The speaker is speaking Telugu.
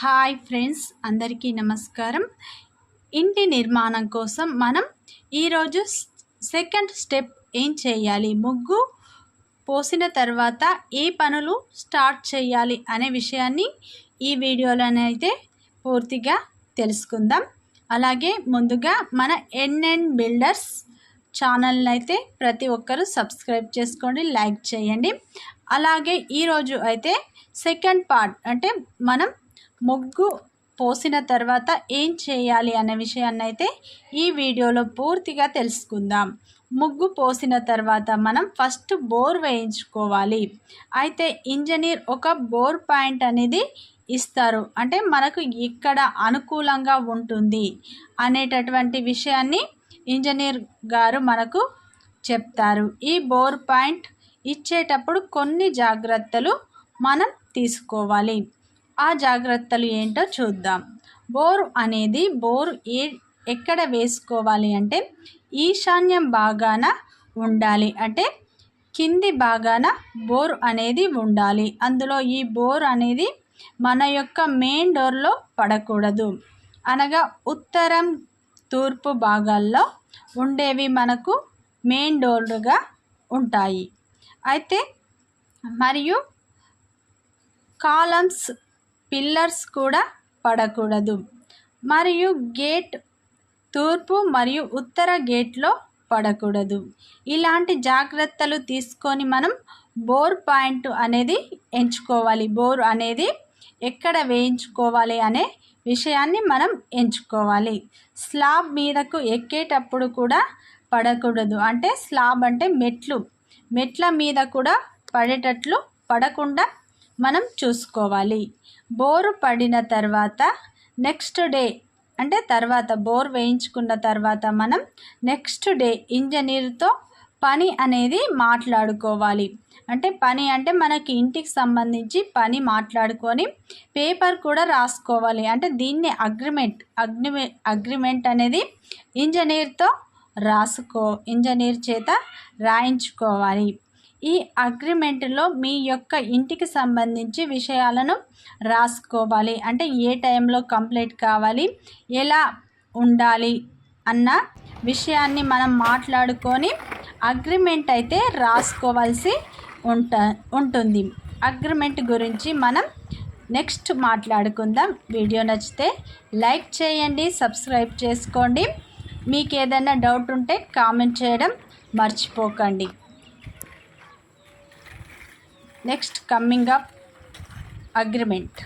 హాయ్ ఫ్రెండ్స్ అందరికీ నమస్కారం. ఇంటి నిర్మాణం కోసం మనం ఈరోజు సెకండ్ స్టెప్ ఏం చేయాలి? ముగ్గు పోసిన తర్వాత ఏ పనులు స్టార్ట్ చేయాలి అనే విషయాన్ని ఈ వీడియోలోనైతే పూర్తిగా తెలుసుకుందాం. అలాగే ముందుగా మన ఎన్ఎన్ బిల్డర్స్ ఛానల్ని అయితే ప్రతి ఒక్కరూ సబ్స్క్రైబ్ చేసుకోండి లైక్ చేయండి. అలాగే ఈరోజు అయితే సెకండ్ పార్ట్ అంటే మనం ముగ్గు పోసిన తర్వాత ఏం చేయాలి అనే విషయాన్ని అయితే ఈ వీడియోలో పూర్తిగా తెలుసుకుందాం. ముగ్గు పోసిన తర్వాత మనం ఫస్ట్ బోర్ వేయించుకోవాలి. అయితే ఇంజనీర్ ఒక బోర్ పాయింట్ అనేది ఇస్తారు. అంటే మనకు ఇక్కడ అనుకూలంగా ఉంటుంది అనేటటువంటి విషయాన్ని ఇంజనీర్ గారు మనకు చెప్తారు. ఈ బోర్ పాయింట్ ఇచ్చేటప్పుడు కొన్ని జాగ్రత్తలు మనం తీసుకోవాలి. ఆ జాగ్రత్తలు ఏంటో చూద్దాం. బోర్ అనేది బోర్ ఏ ఎక్కడ వేసుకోవాలి అంటే ఈశాన్యం బాగాన ఉండాలి. అంటే కింది బాగాన బోర్ అనేది ఉండాలి. అందులో ఈ బోర్ అనేది మన యొక్క మెయిన్ డోర్లో పడకూడదు. అనగా ఉత్తరం తూర్పు భాగాల్లో ఉండేవి మనకు మెయిన్ డోర్లుగా ఉంటాయి. అయితే మరియు కాలమ్స్ పిల్లర్స్ కూడా పడకూడదు. మరియు గేట్ తూర్పు మరియు ఉత్తర గేట్లో పడకూడదు. ఇలాంటి జాగ్రత్తలు తీసుకొని మనం బోర్ పాయింట్ అనేది ఎంచుకోవాలి. బోర్ అనేది ఎక్కడ వేయించుకోవాలి అనే విషయాన్ని మనం ఎంచుకోవాలి. స్లాబ్ మీదకు ఎక్కేటప్పుడు కూడా పడకూడదు. అంటే స్లాబ్ అంటే మెట్లు. మెట్ల మీద కూడా పడేటట్లు పడకుండా మనం చూసుకోవాలి. బోరు పడిన తర్వాత నెక్స్ట్ డే అంటే తర్వాత బోర్ వేయించుకున్న తర్వాత మనం నెక్స్ట్ డే ఇంజనీర్తో పని అనేది మాట్లాడుకోవాలి. అంటే పని అంటే మనకి ఇంటికి సంబంధించి పని మాట్లాడుకొని పేపర్ కూడా రాసుకోవాలి. అంటే దీన్ని అగ్రిమెంట్ అగ్రిమె అగ్రిమెంట్ అనేది ఇంజనీర్తో రాసుకో ఇంజనీర్ చేత రాయించుకోవాలి. ఈ అగ్రిమెంట్లో మీ యొక్క ఇంటికి సంబంధించి విషయాలను రాసుకోవాలి. అంటే ఏ టైంలో కంప్లీట్ కావాలి ఎలా ఉండాలి అన్న విషయాన్ని మనం మాట్లాడుకొని అగ్రిమెంట్ అయితే రాసుకోవాల్సి ఉంట ఉంటుంది. అగ్రిమెంట్ గురించి మనం నెక్స్ట్ మాట్లాడుకుందాం. వీడియో నచ్చితే లైక్ చేయండి సబ్స్క్రైబ్ చేసుకోండి. మీకు ఏదైనా డౌట్ ఉంటే కామెంట్ చేయడం మర్చిపోకండి. Next coming up agreement